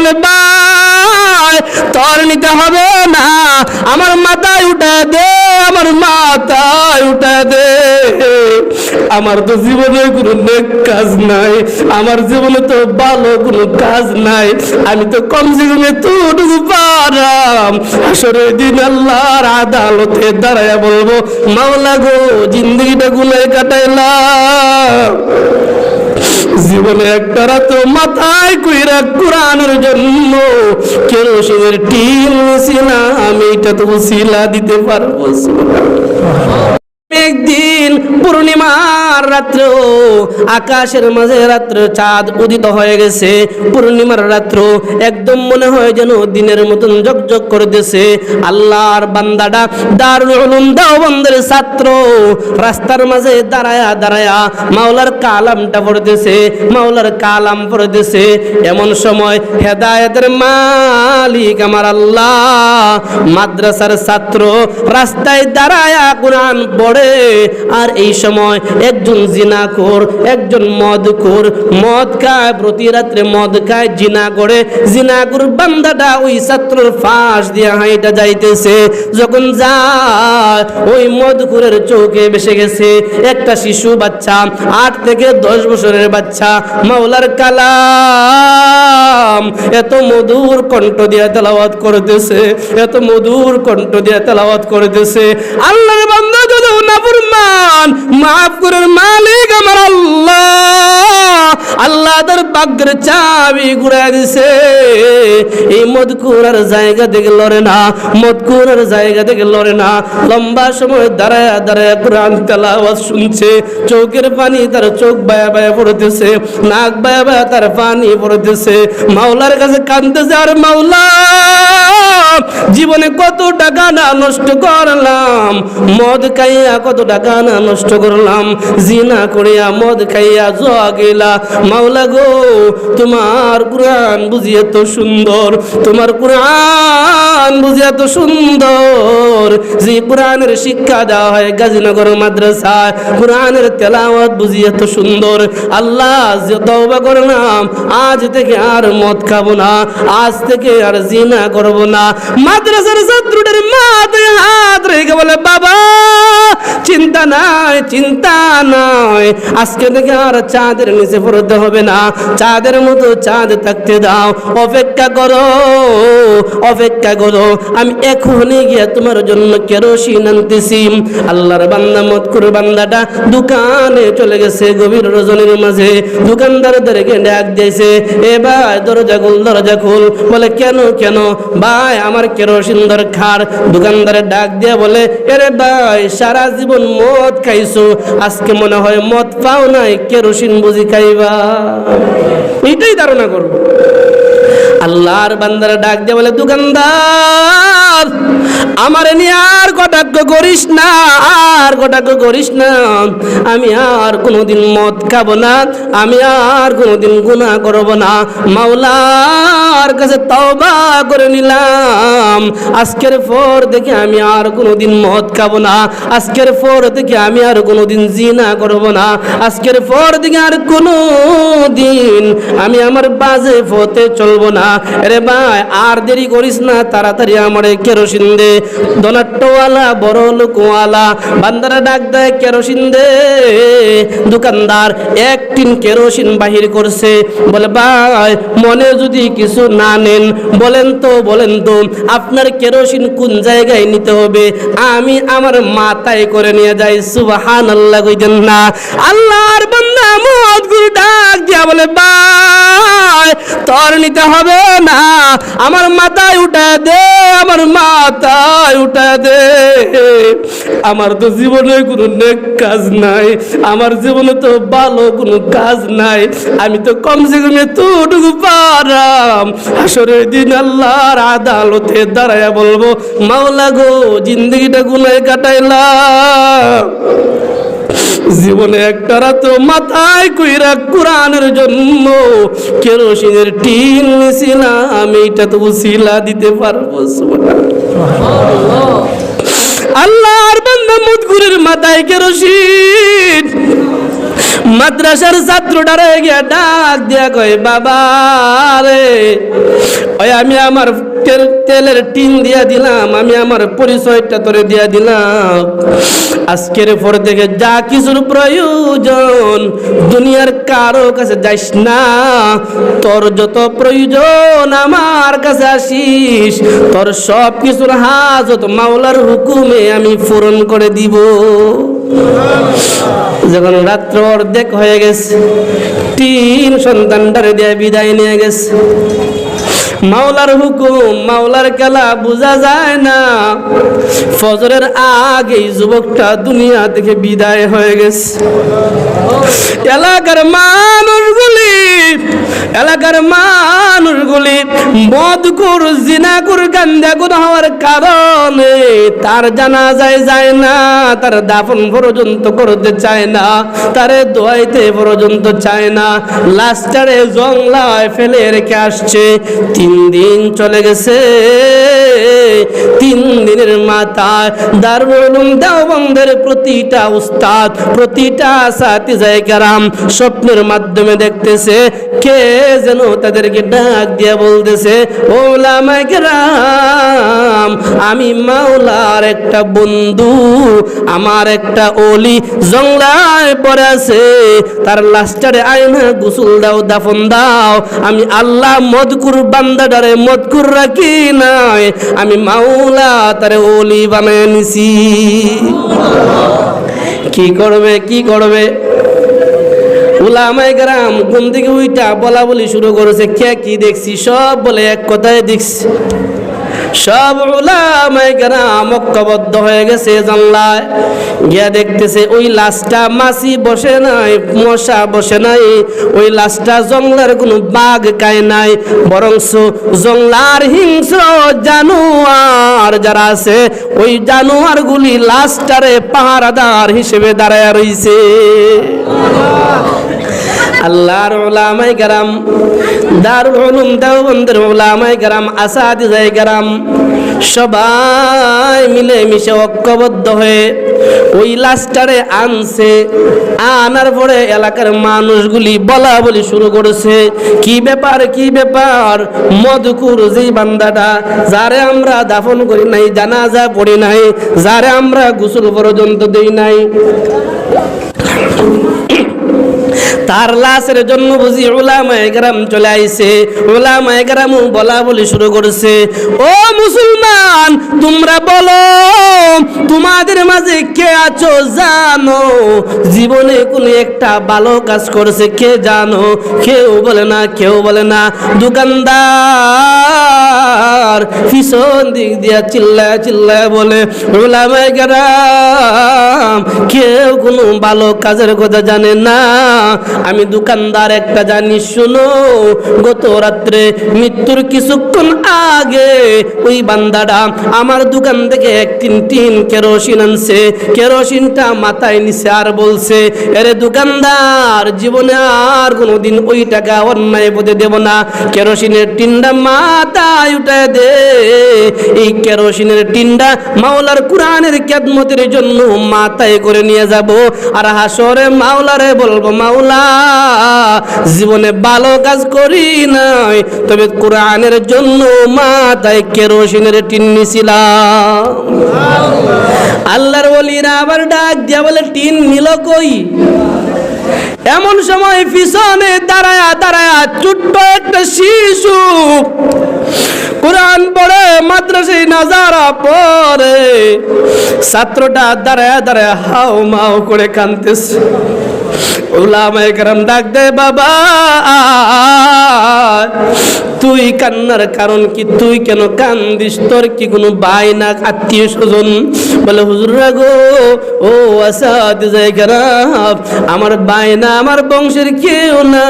বলে তোর নিতে হবে না। আমার মাথায় উঠে দে, আমার মাথায় উঠে দে। আমার তো জীবনে কোনো নেক কাজ নাই, আমার জীবনে তো ভালো কোনো কাজ নাই। আমি তো কম জীবনে তোটুকু পারাম। আসলে দিন আল্লাহর আদালতে দাঁড়ায় বলব, মাওলা গো, জিন্দগিটা গুনায় কাটাইলাম। জীবনে একটা তো মাথায় কইরা কোরআনের জন্য কেরোসিনের টিন ছিলাম আমি এটা তো শিলা দিতে পারব। একদিন পূর্ণিমার রাত্র আকাশের মাঝে রাত্র চাঁদ উদিত হয়ে গেছে। পূর্ণিমার রাত্র একদম মনে হয় যেন দিনের মতন জকজক করতেছে আল্লাহর বান্দাটা দারুল দেওবন্দের ছাত্র রাস্তার মাঝে দাঁড়ায়া দাঁড়ায়া মাওলার কালামটা পড়তেছে মাওলার কালাম পড়তেছে এমন সময় হেদায়েতের মালিক আমার আল্লাহ মাদ্রাসার ছাত্র রাস্তায় দাঁড়ায়া কোরআন পড়ে। আর এই সময় একজন জিনাখোর একজন মদখোর মদ খায়, প্রতি রাত্রে মদ খায়, জিনা করে। জিনাখোর বান্দাটা ওই ছাত্রর ফাঁস দিয়ে হাইটা যাইতেছে। যখন যায়, ওই মদখোরের চৌকে বেসে গেছে। একটা শিশু বাচ্চা, আট থেকে দশ বছরের বাচ্চা, মাওলার কালাম। এত মধুর কণ্ঠ দিয়ে তেলাওয়াত করতেছে, এত মধুর কণ্ঠ দিয়ে তেলাওয়াত করতেছে। আল্লাহর বান্দা নাফরমান মাফ করার মালিক আমার আল্লাহ। আল্লাহ তার বাগ্যের চাবি দিছে। এই জায়গা লড়ে না জায়গা লড়ে না। লম্বা সময় দাঁড়ায় দাঁড়ায় কোরআন তেলাওয়াত শুনছে, চোখের পানি তার চোখ বায়া বায়া পড়তেছে, নাক বায়া বায়া তার পানি পড়তেছে। মাওলার কাছে কান্দতেছে আর মাওলা! জীবনে কত টাকা না নষ্ট করলাম, মদ খাইয়া কত টাকা না নষ্ট করলাম, জিনা করিয়া মদ খাইয়া জোয়া গেলা। মাওলা গো, তোমার কোরআন বুঝি এত সুন্দর, তোমার কোরআন বুঝি এত সুন্দর। যে কোরআনের শিক্ষা দেওয়া হয় গাজীনগর মাদ্রাসায়, কোরআনের তেলাওয়াত বুঝি এত সুন্দর। আল্লাহ যে তওবা করলাম, আজ থেকে আর মদ খাব না, আজ থেকে আর জিনা করব না। মাদ্রাসার ছাত্রদের মাথায় হাত রেখে বলে, বাবা, চিন্তা নাই চিন্তা নাই। আজকে থেকে আর চাঁদের নিচে পড়তে হবে না। চাঁদের মতো চাঁদ থাকতে দাও। অপেক্ষা করো অপেক্ষা করো। আমি এখনই গিয়ে তোমার জন্য কেরোসিন আনতেছি। আল্লাহর বান্দা মত করে বান্দাটা দোকানে চলে গেছে গভীর রজনীর মাঝে। দোকানদারদেরকে ডাক দিয়েছে, এ ভাই, দরজা খুল দরজা খুল। বলে, কেন কেন? ভাই আমার কেরোসিন দরকার। দোকানদারে ডাক দিয়ে বলে, এরে ভাই, সারা জীবন মদ খাইছো, আজকে মনে হয় মদ পাও নাই, কেরোসিন বুঝি খাইবা। এইটাই ধারণা করব। আল্লাহর বান্দারা ডাক দিয়ে বলে, দোকানদার, আমার নিয়ে আর কটাক্ষ করিস না, আর কটাক্ষ করিস না। আমি আর কোনোদিন মদ খাব না, আমি আর কোনোদিন গুনাহ করব না। মাওলার কাছে তওবা করে নিলাম। আজকের পর দেখে আমি আর কোনোদিন মদ খাব না। আজকের পর থেকে আমি আর কোনোদিন জিনা করব না। আজকের পর থেকে আর কোনো দিন আমি আমার বাজে পথে চলবো না। আরে ভাই, আর দেরি করিস না, তাড়াতাড়ি আমার কেরোসিন দে। দোনাট্টওয়ালা বড় লোকওয়ালা, বান্দারা ডাক দেয়, কেরোসিন দে। দোকানদার এক টিন কেরোসিন বাহির করছে। বলে, ভাই, মনে যদি কিছু না নেন, বলেন তো বলেন তো, আপনার কেরোসিন কোন জায়গায় নিতে হবে? আমি আমার মাথায় করে নিয়ে যাই সুবাহান আল্লাহ কইতেন না। আল্লাহর বান্দা মদ গুরু ডাক দিয়া বলে, ভাই, তোর নিতে হবে না। আমার মাথায় উঠা দে, আমার মাথায় উঠা দে। আমার তো জীবনে কোনো নেক কাজ নাই, আমার জীবনে তো ভালো কোনো কাজ নাই। আমি তো কমসে কম এতটুকু পারাম। আসরের দিন আল্লাহর আদালতে দাঁড়ায় বলব, মাওলা গো, জিন্দগিটা গুনায় কাটাইলাম। জীবনে একটা রাত মাথায় কইরা কোরআনের জন্য কেরোসিনের টিন নিছিলাম আমি এটা তো শিলা দিতে পারব আল্লাহর বান্দা মুদগুরের মাথায় কেরোসিন। মাদ্রাসার ছাত্রটারে গিয়া ডাক দিয়া কয়, বাবা রে, ওই আমি আমার তেল, তেলের টিন দিয়া দিলাম, আমি আমার পরিচয়টা তোরে দিয়া দিলাম। আজকের পর থেকে যা কিছুর প্রয়োজন, দুনিয়ার কারও কাছে যাইস না। তোর যত প্রয়োজন আমার কাছে আসিস, তোর সব কিছুর হাজত মাওলার হুকুমে আমি পূরণ করে দিব। যখন রাত্র অর্ধেক হয়ে গেছে, তিন সন্তানটারে দিয়ে বিদায় নিয়ে গেছে। মাওলার হুকুম, মাওলার খেলা বোঝা যায় না। ফজরের আগেই যুবকটা দুনিয়া থেকে বিদায় হয়ে গেছে। এলাকার মানুষগুলি এলাকার মানুষগুলি মদকুর জিনাকুর গান্দাকুর হওয়ার কারণে তার জানা যায় যায় না, তার দাফন পর্যন্ত করতে চায় না, তার দোয়াইতে পর্যন্ত চায় না। লাস্টারে জংলায় ফেলে রেখে আসছে, তিন দিন চলে গেছে। তিন দিনের মাথায় দারুল দেওবন্দের প্রতিটা উস্তাদ, প্রতিটা সাথী জায়গারাম স্বপ্নের মাধ্যমে দেখতেছে কে যেন তাদেরকে ডাক দিয়ে বলতেছে ওলামাই গ্রাম, আমি মাওলার একটা বন্ধু, আমার একটা অলি জংলায় পড়ে আছে, তার লাস্টারে আয়না গুসুল দাও, দাফন দাও, আমি আল্লাহ মদকুর বান্দাডারে মদকুর রাখি নাই, আমি মাওলা তারে ওলি বানায় নিছি। কি করবে কি করবে? উলামায় গ্রাম ঘুম থেকে উইটা বলা বলি শুরু করেছে। কে কি দেখছি? সব বলে এক কথায় দেখছি। সব উলামাই গ্রাম ঐক্যবদ্ধ হয়ে গেছে জানলায়। গিয়া দেখতেছে ওই লাশটা মাছি বসে নাই, মশা বসে নাই। ওই লাশটা জঙ্গলার কোনো বাঘ কায় নাই, বরংস জঙ্গলার হিংস্র জানোয়ার যারা আছে, ওই জানোয়ারগুলি লাশটারে পাহারাদার হিসেবে দাঁড়ায় রইছে। আল্লাহর ওলামাই গারাম দারুল উলুম দেওবন্দের ওলামাই গারাম আসাদিজাই গারাম সবাই মিলে মিশে ঐক্যবদ্ধ হয়ে ওই লাশটারে আনছে। আনার পরে এলাকার মানুষগুলি বলা বলি শুরু করেছে, কি ব্যাপার কি ব্যাপার? মধুকুর যে বান্দাটা, যারে আমরা দাফন করি নাই, জানাজা পড়ি নাই, যারে আমরা গোসল পর্যন্ত দেই নাই। তার লাশের জন্য বুঝি ওলামায়ে গ্রাম চলে আইছে। ওলামায়ে গ্রাম বলা বলি শুরু করেছে। ও মুসলমান, তোমরা বলো, তোমাদের মাঝে কে আছো জানো? জীবনে কোন একটা ভালো কাজ করেছে কে জানো? কেউ বলে না, কেউ বলে না। দোকানদার পিছন দিক দিয়া চিল্লায় চিল্লায় বলে কেউ কোনো ভালো কাজের কথা জানে না। আমি দোকানদার একটা জানি, শুনো, গত রাত্রে মৃত্যুর কিছুক্ষণ আগে ওই বান্দাটা আমার দোকান থেকে এক তিন তিন কেরোসিন আনছে। কেরোসিনটা মাথায় নিছে আর বলছে, এরে দোকানদার, জীবনে আর কোনোদিন ওই টাকা অন্যায় পদে দেব না। কেরোসিনের টিনটা মাথায় উঠে দে। এই কেরোসিনের টিনটা মাওলার কোরআনের ক্যাদমতের জন্য মাথায় করে নিয়ে যাব। আর হাসরে মাওলারে বলব, মাওলা, জীবনে ভালো কাজ করি নাই, তবে কোরআনের জন্য মাথায় কেরোসিনের টিন নিছিলাম। আল্লাহর ওলিরা আবার ডাক দিয়া বলে, টিন নিল কই? এমন সময় পিছনে দাঁড়ায়া দাঁড়ায়া ছোট্ট একটা শিশু কোরআন পড়ে, মাদ্রাসায় নাজারা পড়ে ছাত্রটা দাঁড়ায়া দাঁড়ায়া হাও মাও করে কানতেছে ওলামায়ে কেরাম ডাক দে বাবা তুই কান্নার কারণ কি? তুই কেন কান্দিস? তোর কি কোনো ভাই না আত্মীয় স্বজন? বলে, হুজুর গো, ও আসাদ আমার ভাই না, আমার বংশের কেউ না।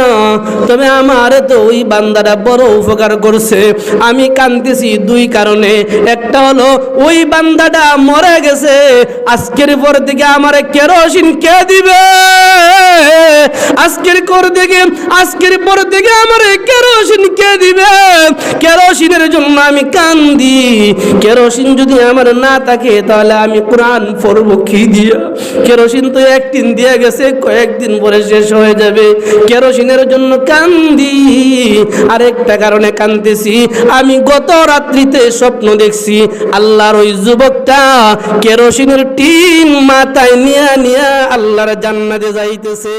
তবে আমার তো ওই বান্দাটা বড় উপকার করছে। আমি কান্দিছি দুই কারণে। একটা হলো, ওই বান্দাটা মরে গেছে। আজকের পর থেকে আমার কেরোসিন কে দিবে? আজকের কর থেকে, আজকের পর থেকে আমার কেরোসিন কে দিবে? কেরোসিনের জন্য আমি কান্দি। কেরোসিন যদি আমার না থাকে, তাহলে আমি কোরআন পড়ব কি দিয়া? কেরোসিন তো একদিন দিয়ে গেছে, কয়েকদিন পরে শেষ হয়ে যাবে। কেরোসিনের জন্য কান্দি। আরেকটা কারণে কান্দিছি, আমি গত রাত্রিতে স্বপ্ন দেখছি, আল্লাহর ওই যুবকটা কেরোসিনের টিন মাথায় নিয়া নিয়া আল্লাহর জান্নাতে যাইতেছে।